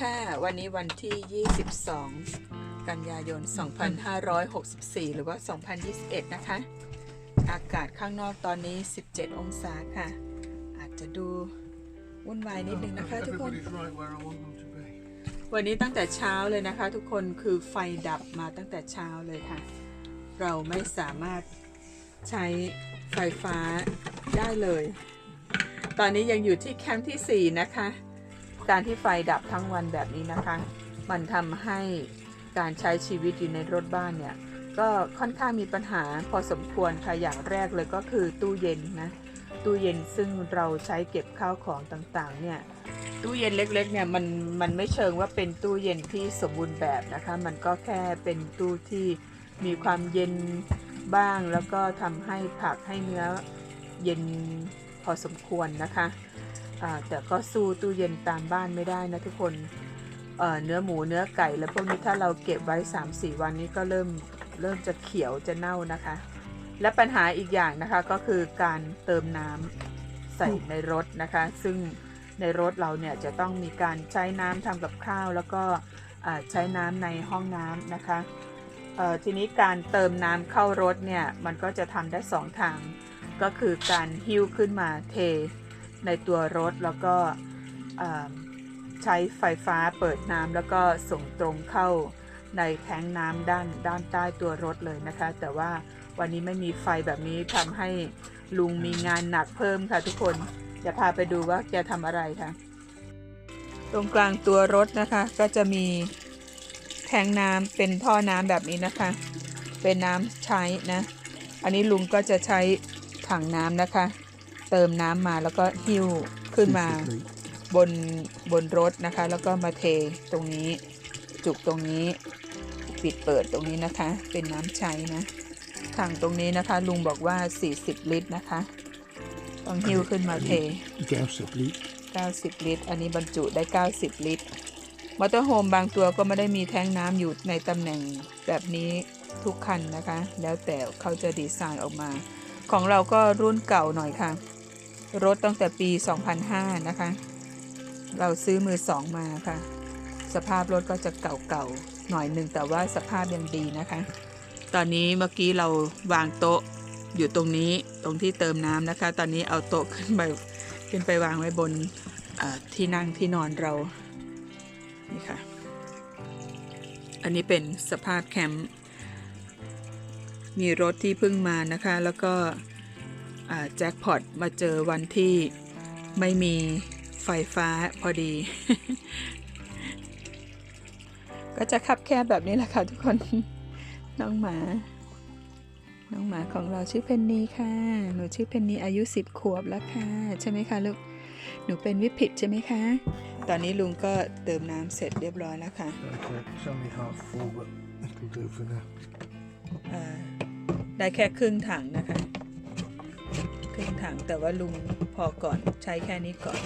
ค่ะ วันนี้วันที่ 22 กันยายน 2564 หรือว่า 2021 นะคะ อากาศข้างนอกตอนนี้ 17 องศาค่ะ อาจจะดูวุ่นวายนิดนึงนะคะทุกคน Everybody's right where I want them to be. วันนี้ตั้งแต่เช้าเลยนะคะ ทุกคนคือไฟดับมาตั้งแต่เช้าเลยค่ะ เราไม่สามารถใช้ไฟฟ้าได้เลย ตอนนี้ยังอยู่ที่แคมป์ที่ 4 นะคะ การที่ไฟดับทั้งวันแบบนี้นะคะ มันทำให้การใช้ชีวิตอยู่ในรถบ้านเนี่ย ก็ค่อนข้างมีปัญหาพอสมควรค่ะอย่างแรกเลยก็คือตู้เย็นนะตู้เย็นซึ่งเราใช้เก็บข้าวของต่างๆ เนี่ยตู้เย็นเล็กๆเนี่ยมันมันไม่เชิงว่าเป็นตู้เย็นที่สมบูรณ์แบบนะคะ มันก็แค่เป็นตู้ที่มีความเย็นบ้าง แล้วก็ทำให้ผักให้เนื้อเย็นพอสมควรนะคะ แต่ก็สู้ตู้เย็นตามบ้านไม่ได้นะทุกคนเเนื้อหมูเนื้อไก่ แล้วพวกนี้ถ้าเราเก็บไว้ 3-4 วันนี้ก็เริ่มเริ่มจะเขียวจะเน่านะคะ และปัญหาอีกอย่างนะคะก็คือการเติมน้ำใส่ในรถนะคะ ซึ่งในรถเราเนี่ยจะต้องมีการใช้น้ำทำกับข้าว แล้วก็ใช้น้ำในห้องน้ำนะคะทีนี้การเติมน้ำเข้ารถเนี่ยมันก็จะทำได้สองทาง ก็คือการหิ้วขึ้นมาเท ในตัวรถแล้วก็ใช้ไฟฟ้าเปิดน้ำแล้วก็ส่งตรงเข้าในแทงน้ำด้านด้านใต้ตัวรถเลยนะคะ แต่ว่าวันนี้ไม่มีไฟแบบนี้ทำให้ลุงมีงานหนักเพิ่มค่ะทุกคนจะพาไปดูว่าแกทำอะไรค่ะ ตรงกลางตัวรถนะคะ ก็จะมีแทงน้ำเป็นท่อน้ำแบบนี้นะคะ เป็นน้ำใช้นะ อันนี้ลุงก็จะใช้ถังน้ำนะคะ เติมน้ำมาแล้วก็หิ้วขึ้นมาบนบนรถนะคะ แล้วก็มาเทตรงนี้จุกตรงนี้ปิดเปิดตรงนี้นะคะ เป็นน้ำใช้นะถังตรงนี้นะคะ ลุงบอกว่า 40 ลิตรนะคะต้องหิ้วขึ้นมาเท Gauss of bleed. 90 ลิตร อันนี้บรรจุได้ 90 ลิตรมอเตอร์โฮมบางตัวก็ไม่ได้มีแท้งน้ำอยู่ในตำแหน่งแบบนี้ทุกคันนะคะ แล้วแต่เขาจะดีไซน์ออกมา ของเราก็รุ่นเก่าหน่อยค่ะ รถตั้งแต่ปี 2005 นะคะ เราซื้อมือสองมาค่ะ สภาพรถก็จะเก่าๆ หน่อยหนึ่งแต่ว่าสภาพยังดีนะคะ ตอนนี้เมื่อกี้เราวางโต๊ะอยู่ตรงนี้ตรงที่เติมน้ำนะคะ ตอนนี้เอาโต๊ะขึ้นไปขึ้นไปวางไว้บนที่นั่งที่นอนเรา นี่ค่ะ อันนี้เป็นสภาพแคมป์ มีรถที่เพิ่งมานะคะ แล้วก็ แจ็คพอตมาเจอวันที่ไม่มีไฟฟ้าพอดี ก็จะคับแคบแบบนี้แหละค่ะทุกคน น้องหมา น้องหมาของเราชื่อเพนนีค่ะ หนูชื่อเพนนีอายุ 10 ขวบแล้วค่ะ ใช่ไหมคะลูก หนูเป็นวิผิดใช่ไหมคะ ตอนนี้ลุงก็เติมน้ำเสร็จเรียบร้อยแล้วค่ะ Okay, it's only half full, but it'll do for now. เอ่อได้แค่ครึ่งถังนะคะค รึ่งถัง แต่ว่าลุงพอก่อนใช้แค่นี้ก่อน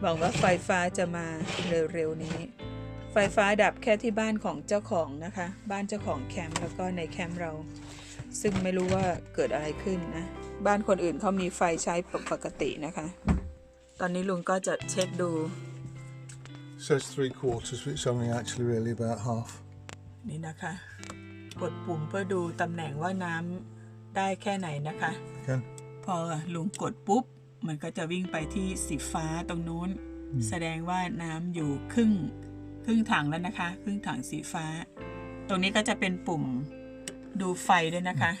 หวังว่าไฟฟ้าจะมาเร็วๆนี้ ไฟฟ้าดับแค่ที่บ้านของเจ้าของนะคะ บ้านเจ้าของแคมป์แล้วก็ในแคมป์เรา ซึ่งไม่รู้ว่าเกิดอะไรขึ้นนะ บ้านคนอื่นเขามีไฟใช้ปกตินะคะ ตอนนี้ลุงก็จะเช็คดู says three quarters, but it's only actually really about half. นี่นะคะ กดปุ่มเพื่อดูตำแหน่งว่าน้ำได้แค่ไหนนะคะ Again. พอลุงกดปุ๊บ มันก็จะวิ่งไปที่สีฟ้าตรงนู้น แสดงว่าน้ำอยู่ครึ่งครึ่งถังแล้วนะคะ ครึ่งถังสีฟ้า ตรงนี้ก็จะเป็นปุ่มดูไฟด้วยนะคะ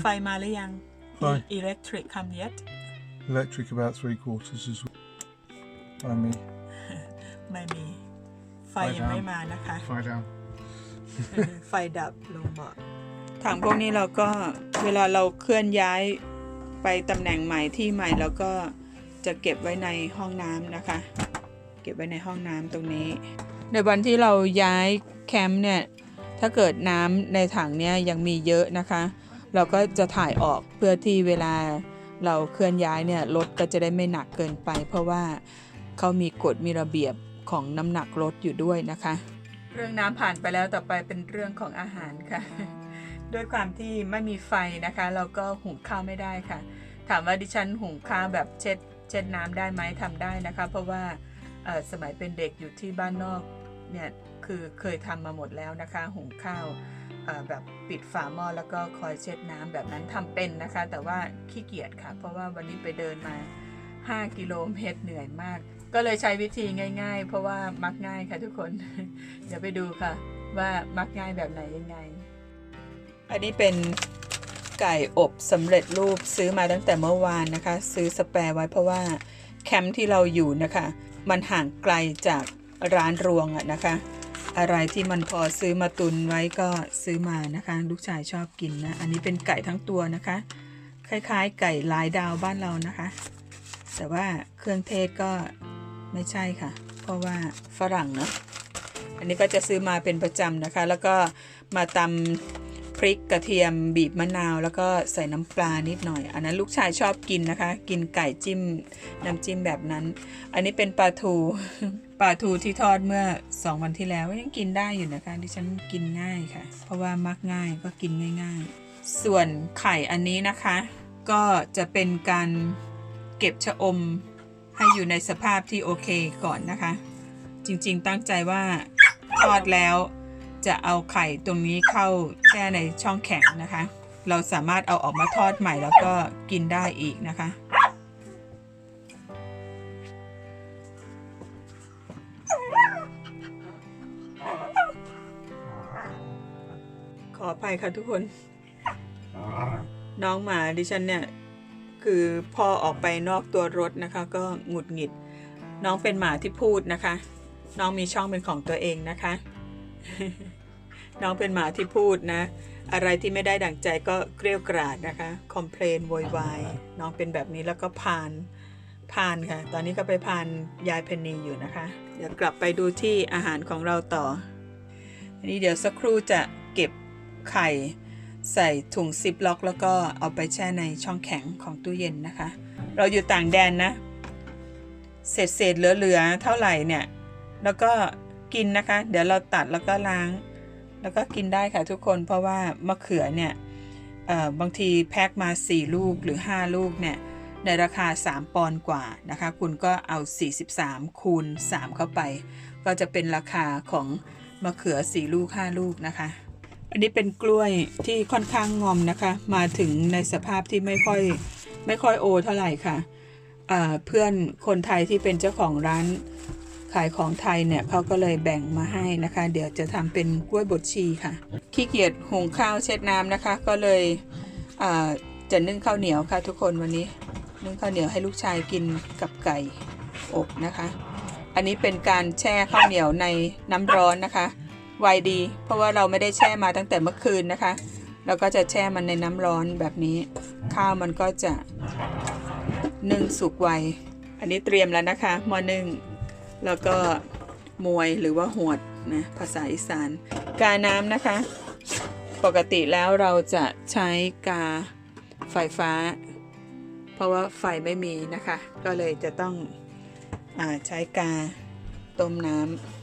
ไฟมาหรือยังไฟ electric come yet Electric about three quarters as well. I mean, ไม่มี ไฟไฟยังดับไม่มานะคะ fire down. ไฟดับลงบอกถังพวกนี้เราก็เวลาเราเคลื่อนย้าย ไปตำแหน่งใหม่ที่ใหม่แล้วก็จะเก็บไว้ในห้องน้ำนะคะ เก็บไว้ในห้องน้ำตรงนี้ ในวันที่เราย้ายแคมป์เนี่ยถ้าเกิดน้ำในถังเนี่ยยังมีเยอะนะคะ เราก็จะถ่ายออกเพื่อที่เวลาเราเคลื่อนย้ายเนี่ยรถก็จะได้ไม่หนักเกินไป เพราะว่าเขามีกฎมีระเบียบของน้ำหนักรถอยู่ด้วยนะคะ เรื่องน้ำผ่านไปแล้วต่อไปเป็นเรื่องของอาหารค่ะ ด้วยความที่ไม่มีไฟนะคะ เราก็หุงข้าวไม่ได้ค่ะ ถามว่าดิฉันหุงข้าวแบบเช็ดเช็ดน้ำได้ไหมทำได้นะคะ เพราะว่าสมัยเป็นเด็กอยู่ที่บ้านนอกเนี่ยคือเคยทำมาหมดแล้วนะคะ หุงข้าวแบบปิดฝาหม้อแล้วก็คอยเช็ดน้ำแบบนั้นทำเป็นนะคะ แต่ว่าขี้เกียจค่ะ เพราะว่าวันนี้ไปเดินมา 5 กิโลเมตรเหนื่อยมาก ก็เลยใช้วิธีง่าย ๆ เพราะว่ามักง่ายค่ะทุกคน เดี๋ยวไปดูค่ะ ว่ามักง่ายแบบไหนยังไง อันนี้เป็นไก่อบสำเร็จรูปซื้อมาตั้งแต่เมื่อวานนะคะ ซื้อสแปร์ไว้เพราะว่าแคมป์ที่เราอยู่นะคะ มันห่างไกลจากร้านรวงอะนะคะ อะไรที่มันพอซื้อมาตุนไว้ก็ซื้อมานะคะ ลูกชายชอบกินนะ อันนี้เป็นไก่ทั้งตัวนะคะ คล้ายๆ ไก่ลายดาวบ้านเรานะคะ แต่ว่าเครื่องเทศก็ไม่ใช่ค่ะ เพราะว่าฝรั่งเนาะอันนี้ก็จะซื้อมาเป็นประจำนะคะ แล้วก็มาตำ พริกกระเทียมบีบมะนาว แล้วก็ใส่น้ำปลานิดหน่อย อันนั้นลูกชายชอบกินนะคะ กินไก่จิ้มน้ำจิ้มแบบนั้น อันนี้เป็นปลาทูปลาทูที่ทอดเมื่อ 2 วันที่แล้วยังกินได้อยู่นะคะดิฉันกินง่ายค่ะ เพราะว่ามักง่ายก็กินง่าย ๆ ส่วนไข่อันนี้นะคะ ก็จะเป็นการเก็บชะอมให้อยู่ในสภาพที่โอเคก่อนนะคะ จริงๆตั้งใจว่าทอดแล้ว จะเอาไข่ตรงนี้เข้าแช่ในช่องแข็งนะคะ เราสามารถเอาออกมาทอดใหม่แล้วก็กินได้อีกนะคะ ขออภัยค่ะทุกคน น้องหมาดิฉันเนี่ย คือพอออกไปนอกตัวรถนะคะ ก็หงุดหงิด น้องเป็นหมาที่พูดนะคะ น้องมีช่องเป็นของตัวเองนะคะ น้องเป็นหมาที่พูดนะ อะไรที่ไม่ได้ดั่งใจก็เกรี้ยกราดนะคะคอมเพลนโวยวายน้องเป็นแบบนี้แล้วก็พานพานค่ะ ตอนนี้ก็ไปพานยายเพนนีอยู่นะคะ เดี๋ยวกลับไปดูที่อาหารของเราต่อ อันนี้เดี๋ยวสักครู่จะเก็บไข่ใส่ถุงซิปล็อก แล้วก็เอาไปแช่ในช่องแข็งของตู้เย็นนะคะ เราอยู่ต่างแดนนะ เศษเศษเหลือๆเท่าไหร่เนี่ย แล้วก็ กินนะคะ เดี๋ยวเราตัดแล้วก็ล้าง แล้วก็กินได้ค่ะทุกคนเพราะว่ามะเขือเนี่ยบางทีแพ็คมา 4 ลูกหรือ 5 ลูกเนี่ยในราคา 3 ปอนด์กว่านะคะ คุณก็เอา 43 คูณ 3 เข้าไป ก็จะเป็นราคาของมะเขือ 4 ลูก 5 ลูกนะคะ อันนี้เป็นกล้วยที่ค่อนข้างงอมนะคะ มาถึงในสภาพที่ไม่ค่อยไม่ค่อยโอเท่าไหร่ค่ะอ่าเพื่อนคนไทยที่เป็นเจ้าของร้าน ขายของไทยเนี่ยเขาก็เลยแบ่งมาให้นะคะ เดี๋ยวจะทำเป็นกล้วยบดชีค่ะ ขี้เกียจหุงข้าวเช็ดน้ำนะคะ ก็เลยจะนึ่งข้าวเหนียวค่ะ ทุกคนวันนี้ นึ่งข้าวเหนียวให้ลูกชายกินกับไก่อบนะคะ อันนี้เป็นการแช่ข้าวเหนียวในน้ำร้อนนะคะไวดี เพราะว่าเราไม่ได้แช่มาตั้งแต่เมื่อคืนนะคะเราก็จะแช่มันในน้ำร้อนแบบนี้ ข้าวมันก็จะนึ่งสุกไว อันนี้เตรียมแล้วนะคะหม้อนึ่ง แล้วก็มวยหรือว่าหวดนะภาษาอีสาน กาน้ำนะคะ ปกติแล้วเราจะใช้กาไฟฟ้า เพราะว่าไฟไม่มีนะคะ ก็เลยจะต้องอใช้กาต้มน้ำ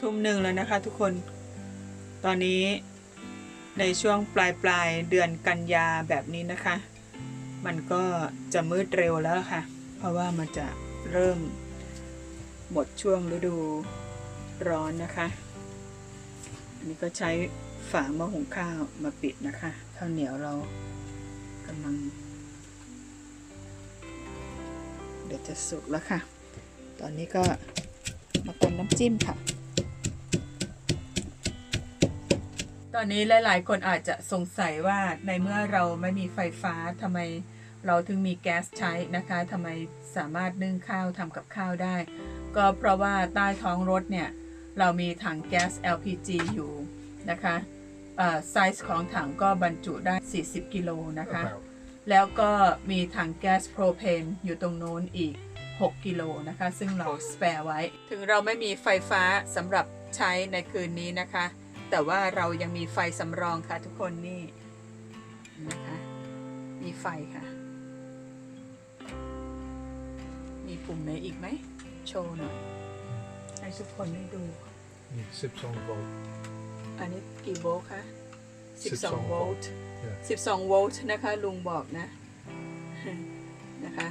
ทุ่มหนึ่งแล้วนะคะทุกคน ตอนนี้ในช่วงปลายปลายๆเดือนกันยาแบบนี้นะคะ มันก็จะมืดเร็วแล้วค่ะ เพราะว่ามันจะเริ่มหมดช่วงฤดูร้อนนะคะ อันนี้ก็ใช้ฝาหม้อหุงข้าวมาปิดนะคะข้าวเหนียวเรากำลัง เดี๋ยวจะสุกแล้วค่ะ ตอนนี้ก็มาต้มน้ำจิ้มค่ะ ตอนนี้หลาย ๆ คนอาจจะสงสัยว่าในเมื่อเราไม่มีไฟฟ้าทำไมเราถึงมีแก๊สใช้นะคะทำไมสามารถนึ่งข้าวทำกับข้าวได้ ก็เพราะว่าใต้ท้องรถเนี่ย เรามีถังแก๊ส LPG อยู่นะคะไซส์ของถังก็บรรจุได้ 40 กิโลนะคะ About. แล้วก็มีถังแก๊สโพรเพนอยู่ตรงโน้นอีก 6 กิโลนะคะ ซึ่งเราสเปร์ไว้ ถึงเราไม่มีไฟฟ้าสำหรับใช้ในคืนนี้นะคะ แต่ว่าเรายังมีไฟสำรองค่ะทุกคนนี่นะคะมีไฟค่ะ มีปุ่มไหนอีกไหม โชว์หน่อย ให้ทุกคนได้ดู Yeah, sips on volt. อันนี้กี่โวลต์คะ12 12โวลต์ Yeah. 12โวลต์นะคะ ลุงบอกนะ นะคะ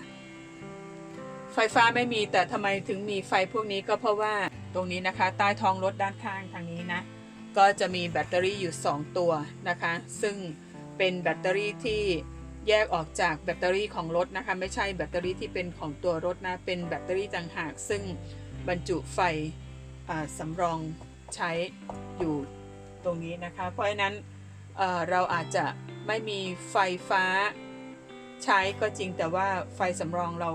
ไฟฟ้าไม่มีแต่ทำไมถึงมีไฟพวกนี้ก็เพราะว่าตรงนี้นะคะ ใต้ท้องรถด้านข้างทางนี้นะ ก็จะมีแบตเตอรี่อยู่ 2 ตัวนะคะ ซึ่งเป็นแบตเตอรี่ที่แยกออกจากแบตเตอรี่ของรถนะคะ ไม่ใช่แบตเตอรี่ที่เป็นของตัวรถนะ เป็นแบตเตอรี่ต่างหาก ซึ่งบรรจุไฟสำรองใช้อยู่ตรงนี้นะคะ เพราะฉะนั้นเเราอาจจะไม่มีไฟฟ้าใช้ก็จริงแต่ว่าไฟสำรองเรา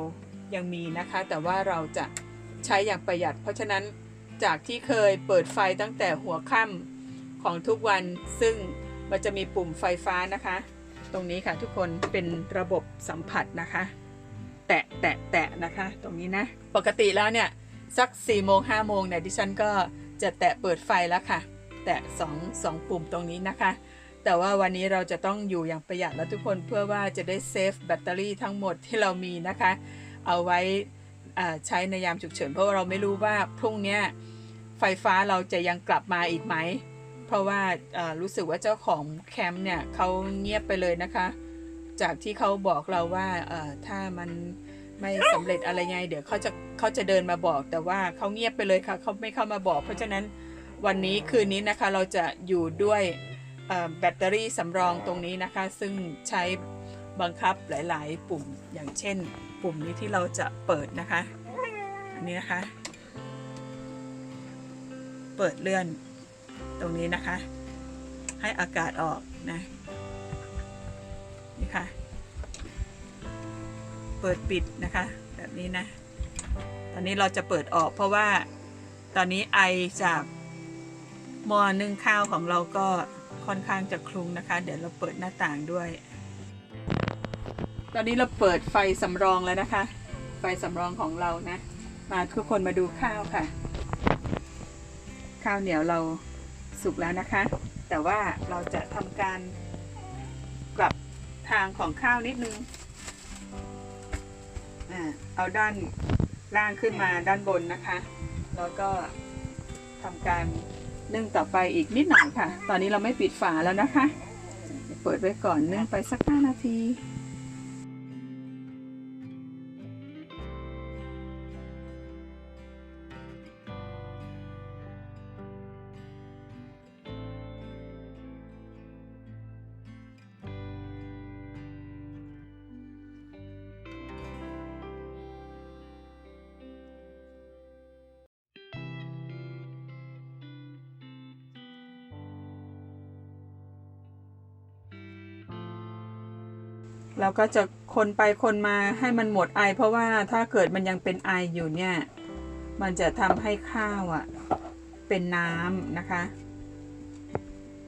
ยังมีนะคะ แต่ว่าเราจะใช้อย่างประหยัด เพราะฉะนั้น จากที่เคยเปิดไฟตั้งแต่หัวค่ำของทุกวันซึ่งมันจะมีปุ่มไฟฟ้านะคะ ตรงนี้ค่ะทุกคนเป็นระบบสัมผัสนะคะ แตะแตะแตะนะคะ ตรงนี้นะ ปกติแล้วเนี่ยสัก4ี่โมงห้าโมงเนี่ยดิฉันก็จะแตะเปิดไฟแล้วค่ะ แตะสองสองปุ่มตรงนี้นะคะ แต่ว่าวันนี้เราจะต้องอยู่อย่างประหยัดแล้วทุกคนเพื่อว่าจะได้เซฟแบตเตอรี่ทั้งหมดที่เรามีนะคะ เอาไว้ ใช้ในยามฉุกเฉิน เพราะว่าเราไม่รู้ว่าพรุ่งนี้ไฟฟ้าเราจะยังกลับมาอีกไหม เพราะว่ารู้สึกว่าเจ้าของแคมป์เนี่ยเขาเงียบไปเลยนะคะ จากที่เขาบอกเราว่าถ้ามันไม่สำเร็จอะไรไง เดี๋ยวเขาจะเขาจะเดินมาบอก แต่ว่าเขาเงียบไปเลยค่ะเขาไม่เข้ามาบอก เพราะฉะนั้นวันนี้คืนนี้นะคะเราจะอยู่ด้วยแบตเตอรี่สำรองตรงนี้นะคะ ซึ่งใช้บังคับหลาย ๆ ปุ่มอย่างเช่น ปุ่มนี้ที่เราจะเปิดนะคะ อันนี้นะคะ เปิดเลื่อนตรงนี้นะคะ ให้อากาศออกนะนี่ค่ะ เปิดปิดนะคะ แบบนี้นะ ตอนนี้เราจะเปิดออกเพราะว่าตอนนี้ไอจากหมอนึ่งข้าวของเราก็ค่อนข้างจะคลุงนะคะ เดี๋ยวเราเปิดหน้าต่างด้วย ตอนนี้เราเปิดไฟสำรองแล้วนะคะ ไฟสำรองของเรานะ มาทุกคนมาดูข้าวค่ะ ข้าวเหนียวเราสุกแล้วนะคะ แต่ว่าเราจะทำการกลับทางของข้าวนิดนึงอ่าเอาด้านล่างขึ้นมาด้านบนนะคะ แล้วก็ทำการนึ่งต่อไปอีกนิดหน่อยค่ะ ตอนนี้เราไม่ปิดฝาแล้วนะคะ เปิดไว้ก่อนนึ่งไปสักห้านาที เราก็จะคนไปคนมาให้มันหมดไอ เพราะว่าถ้าเกิดมันยังเป็นไออยู่เนี่ย มันจะทำให้ข้าวอะ่ะ เป็นน้ำนะคะ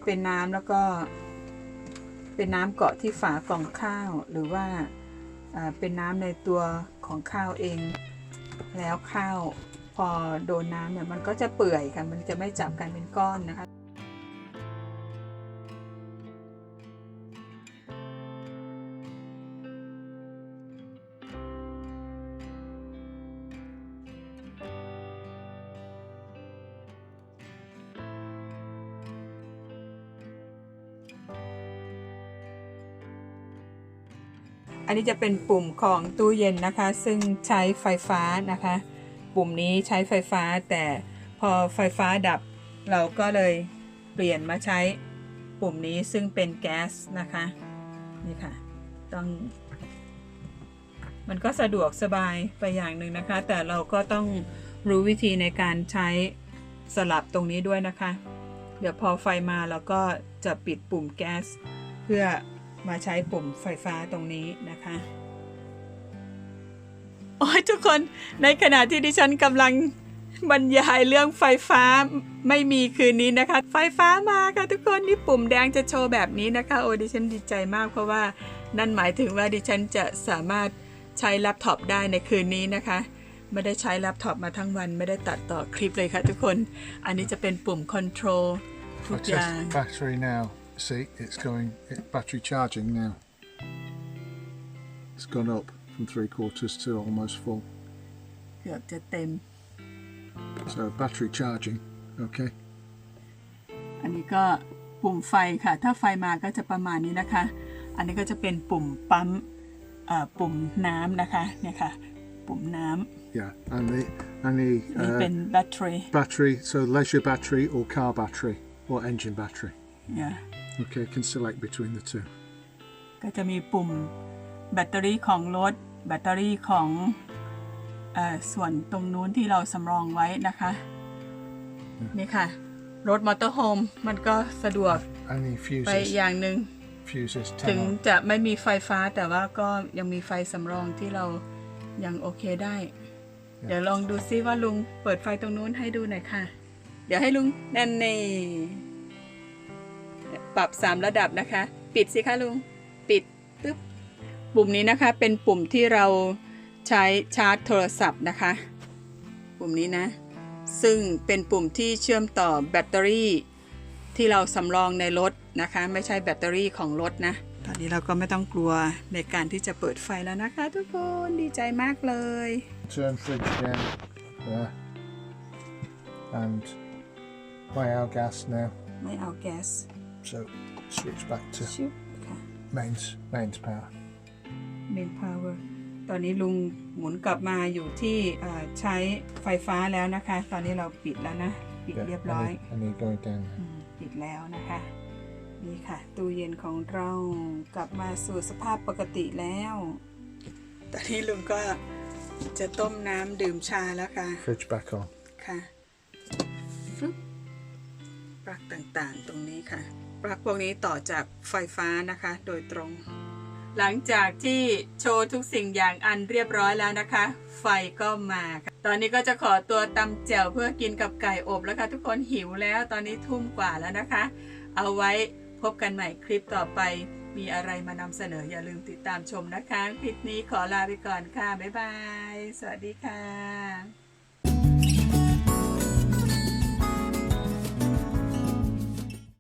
เป็นน้ำแล้วก็ เป็นน้ำเกาะที่ฝากล่องข้าวหรือว่าอ่าเป็นน้ำในตัวของข้าวเอง แล้วข้าวพอโดนน้ำเนี่ยมันก็จะเปื่อยค่ะมันจะไม่จับกันเป็นก้อนนะคะ นนี้จะเป็นปุ่มของตู้เย็นนะคะ ซึ่งใช้ไฟฟ้านะคะ ปุ่มนี้ใช้ไฟฟ้าแต่พอไฟฟ้าดับ เราก็เลยเปลี่ยนมาใช้ปุ่มนี้ซึ่งเป็นแก๊สนะคะนี่ค่ะต้องมันก็สะดวกสบายไปอย่างหนึ่งนะคะ แต่เราก็ต้องรู้วิธีในการใช้สลับตรงนี้ด้วยนะคะ เดี๋ยวพอไฟมาเราก็จะปิดปุ่มแก๊ส เพื่อ มาใช้ปุ่มไฟฟ้าตรงนี้นะคะ โอ้ยทุกคนในขณะที่ดิฉันกำลังบรรยายเรื่องไฟฟ้าไม่มีคืนนี้นะคะ ไฟฟ้ามาค่ะทุกคนนี่ปุ่มแดงจะโชว์แบบนี้นะคะ โอ้ดิฉันดีใจมากเพราะว่านั่นหมายถึงว่าดิฉันจะสามารถใช้แล็ปท็อปได้ในคืนนี้นะคะ ไม่ได้ใช้แล็ปท็อปมาทั้งวันไม่ได้ตัดต่อคลิปเลยค่ะทุกคน อันนี้จะเป็นปุ่มคอนโทรลทุกอย่าง battery now. See, it's going, it, battery charging now. It's gone up from three quarters to almost full. เกือบจะเต็ม So battery charging. Okay. อันนี้ก็ปุ่มไฟค่ะ ถ้าไฟมาก็จะประมาณนี้นะคะ อันนี้ก็จะเป็นปุ่มปั๊มเอ่อปุ่มน้ำนะคะ เนี่ยค่ะ ปุ่มน้ำ Yeah. And the and the นี่ uh, เป็นแบตเตอรี่ battery. So leisure battery or car battery or engine battery. เ นี่ย Okay. Can select between the two. ก็จะมีปุ่มแบตเตอรี่ของรถ แบตเตอรี่ของเออส่วนตรงนู้นที่เราสำรองไว้นะคะ นี่ค่ะ รถมอเตอร์โฮมมันก็สะดวก And the ไป fuses. อย่างหนึ่ง Fuses ถึง10 on. จะไม่มีไฟฟ้าแต่ว่าก็ยังมีไฟสำรองที่เรายังโอเคได้ เดี๋ยวลองดูซิว่าลุงเปิดไฟตรงนู้นให้ดูหน่อยค่ะ เดี๋ยวให้ลุงแน่นนี่ ปรับสามระดับนะคะ ปิดสิคะลุง ปิดตึ๊บ ปุ่มนี้นะคะเป็นปุ่มที่เราใช้ชาร์จโทรศัพท์นะคะ ปุ่มนี้นะ ซึ่งเป็นปุ่มที่เชื่อมต่อแบตเตอรี่ ที่เราสำรองในรถนะคะ ไม่ใช่แบตเตอรี่ของรถนะ ตอนนี้เราก็ไม่ต้องกลัวในการที่จะเปิดไฟแล้วนะคะ ทุกคนดีใจมากเลย Turn fridge down. There. And way out gas now. ไม่เอาแก๊ส So switch back to ชิบค่ะ mains mains power. เมนพาวเวอร์ตอนนี้ลุงหมุนกลับมาอยู่ที่เอ่อใช้ไฟฟ้าแล้วนะคะ ตอนนี้เราปิดแล้วนะ ปิดเรียบร้อย And, and you're going down. อืมปิดแล้วนะคะ นี่ค่ะ ตู้เย็นของเรากลับมาสู่สภาพปกติแล้ว ตอนนี้ลุงก็จะต้มน้ำดื่มชาแล้วค่ะ Fridge back on. ค่ะฟึบปลั๊กต่างๆ ตรงนี้ค่ะ ปลั๊กพวกนี้ต่อจากไฟฟ้านะคะ โดยตรง หลังจากที่โชว์ทุกสิ่งอย่างอันเรียบร้อยแล้วนะคะ ไฟก็มาค่ะ ตอนนี้ก็จะขอตัวตำแจ่วเพื่อกินกับไก่อบแล้วค่ะทุกคนหิวแล้วตอนนี้ทุ่มกว่าแล้วนะคะ เอาไว้พบกันใหม่คลิปต่อไป มีอะไรมานำเสนออย่าลืมติดตามชมนะคะ คลิปนี้ขอลาไปก่อนค่ะ บ๊ายบาย สวัสดีค่ะ